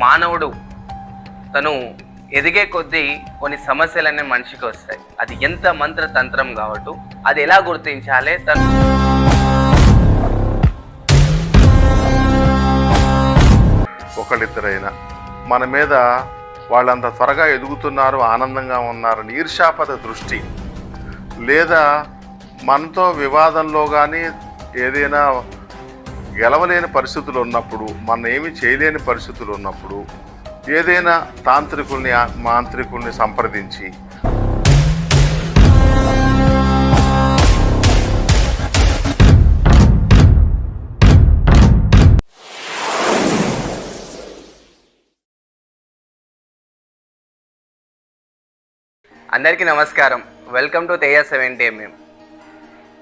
మానవుడు తను ఎదిగే కొద్దీ కొన్ని సమస్యలనే మనిషికి వస్తాయి. అది ఎంత మంత్ర తంత్రం కావట్టు అది ఎలా గుర్తించాలి తను ఒకళ్ళిద్దరైనా మన మీద వాళ్ళంత త్వరగా ఎదుగుతున్నారు ఆనందంగా ఉన్నారని ఈర్షాపద దృష్టి. లేదా మనతో వివాదంలో కానీ ఏదైనా గెలవలేని పరిస్థితులు ఉన్నప్పుడు మన ఏమి చేయలేని పరిస్థితులు ఉన్నప్పుడు ఏదైనా తాంత్రికుల్ని మాంత్రికుల్ని సంప్రదించి అందరికీ నమస్కారం. Welcome to Teja seventy MM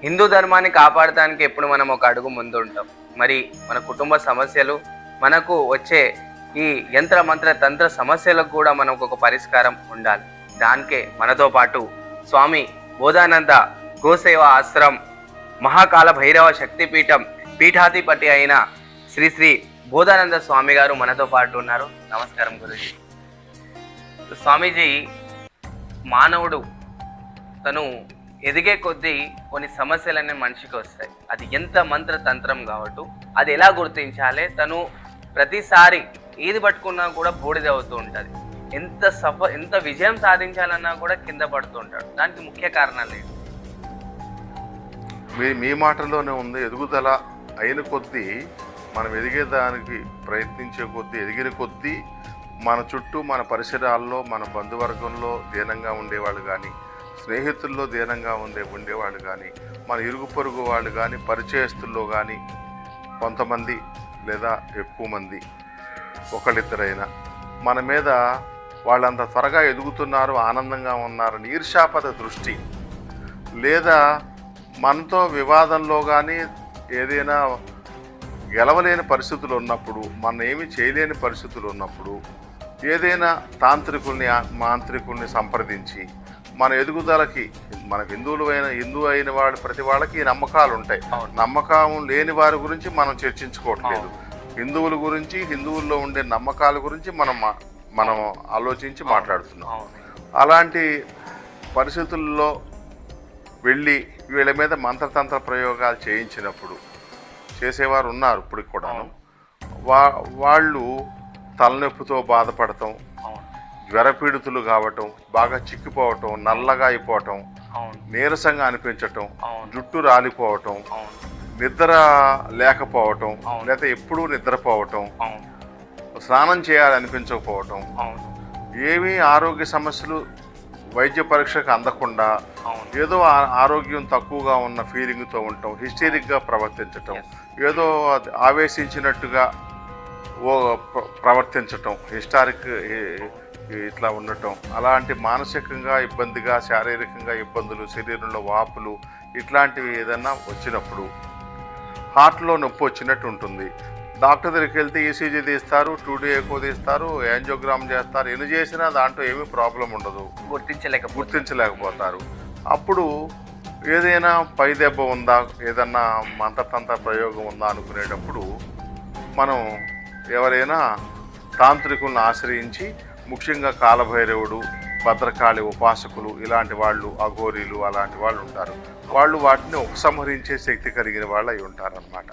Hindu ధర్మాన్ని కాపాడటానికి ఎప్పుడు మనం ఒక అడుగు ముందు ఉంటాం మరి మన కుటుంబ సమస్యలు మనకు వచ్చే ఈ యంత్ర మంత్ర తంత్ర సమస్యలకు కూడా మనకు ఒక పరిష్కారం ఉండాలి. దానికే మనతో పాటు స్వామి బోధానంద గోసేవ ఆశ్రమ్ మహాకాల భైరవ శక్తిపీఠం పీఠాధిపతి అయిన శ్రీ శ్రీ బోధానంద స్వామి గారు మనతో పాటు ఉన్నారు. నమస్కారం గురుజీ. స్వామీజీ మానవుడు తను ఎదిగే కొద్దీ కొన్ని సమస్యలనే మనిషికి వస్తాయి. అది ఎంత మంత్ర తంత్రం కావట్టు అది ఎలా గుర్తించాలి తను ప్రతిసారి ఏది పట్టుకున్నా కూడా బూడిద అవుతూ ఉంటుంది. ఎంత సఫ ఎంత విజయం సాధించాలన్నా కూడా కింద పడుతూ ఉంటాడు. దానికి ముఖ్య కారణాలు ఏంటి? మీ మీ మాటల్లోనే ఉంది. ఎదుగుదల అయిన కొద్దీ మనం ఎదిగేదానికి ప్రయత్నించే కొద్దీ ఎదిగిన కొద్దీ మన చుట్టూ మన పరిసరాల్లో మన బంధువర్గంలో దీనంగా ఉండేవాళ్ళు కానీ స్నేహితుల్లో దీనంగా ఉండే ఉండేవాళ్ళు కానీ మన ఇరుగు పొరుగు వాళ్ళు కానీ పరిచయస్తుల్లో కానీ కొంతమంది లేదా ఎక్కువ మంది ఒకళ్ళిద్దరైనా మన మీద వాళ్ళంత త్వరగా ఎదుగుతున్నారు ఆనందంగా ఉన్నారని ఈర్షాపద దృష్టి లేదా మనతో వివాదంలో కానీ ఏదైనా గెలవలేని పరిస్థితులు ఉన్నప్పుడు మన ఏమి చేయలేని పరిస్థితులు ఉన్నప్పుడు ఏదైనా తాంత్రికుల్ని మాంత్రికుల్ని సంప్రదించి మన ఎదుగుదలకి మన హిందువులు అయిన హిందూ అయిన వాడు ప్రతి వాళ్ళకి నమ్మకాలు ఉంటాయి. నమ్మకం లేని వారి గురించి మనం చర్చించుకోవట్లేదు. హిందువుల గురించి హిందువుల్లో ఉండే నమ్మకాల గురించి మనం మనం ఆలోచించి మాట్లాడుతున్నాం. అలాంటి పరిస్థితుల్లో వెళ్ళి వీళ్ళ మీద మంత్రతంత్ర ప్రయోగాలు చేయించినప్పుడు చేసేవారు ఉన్నారు ఇప్పటికి కూడాను. వా వాళ్ళు తలనొప్పితో బాధపడటం జ్వరపీడితులు కావటం బాగా చిక్కిపోవటం నల్లగా అయిపోవటం నీరసంగా అనిపించటం జుట్టు రాలిపోవటం నిద్ర లేకపోవటం. లేదా ఎప్పుడూ నిద్రపోవటం స్నానం చేయాలనిపించకపోవటం ఏమీ ఆరోగ్య సమస్యలు వైద్య పరీక్షకు అందకుండా ఏదో ఆరోగ్యం తక్కువగా ఉన్న ఫీలింగ్తో ఉండటం హిస్టరిక్గా ప్రవర్తించటం ఏదో ఆవేశించినట్టుగా ఓ ప్ర- ప్రవర్తించటం హిస్టారిక్ ఇట్లా ఉండటం. అలాంటి మానసికంగా ఇబ్బందిగా శారీరకంగా ఇబ్బందులు శరీరంలో వాపులు ఇట్లాంటివి ఏదన్నా వచ్చినప్పుడు హార్ట్లో నొప్పి వచ్చినట్టు ఉంటుంది. డాక్టర్ దగ్గరికి వెళ్తే ఈసీజీ తీస్తారు టూ డే ఎక్కువ తీస్తారు యాంజియోగ్రామ్ చేస్తారు. ఎన్ని చేసినా దాంట్లో ఏమీ ప్రాబ్లం ఉండదు. గుర్తించలేకపోతే గుర్తించలేకపోతారు. అప్పుడు ఏదైనా పై దెబ్బ ఉందా ఏదన్నా మంత్రతంత్ర ప్రయోగం ఉందా అనుకునేటప్పుడు మనం ఎవరైనా తాంత్రికులను ఆశ్రయించి ముఖ్యంగా కాలభైరవుడు భద్రకాళి ఉపాసకులు ఇలాంటి వాళ్ళు అఘోరీలు అలాంటి వాళ్ళు ఉంటారు వాళ్ళు వాటిని ఉపసంహరించే శక్తి కలిగిన వాళ్ళు అయి ఉంటారనమాట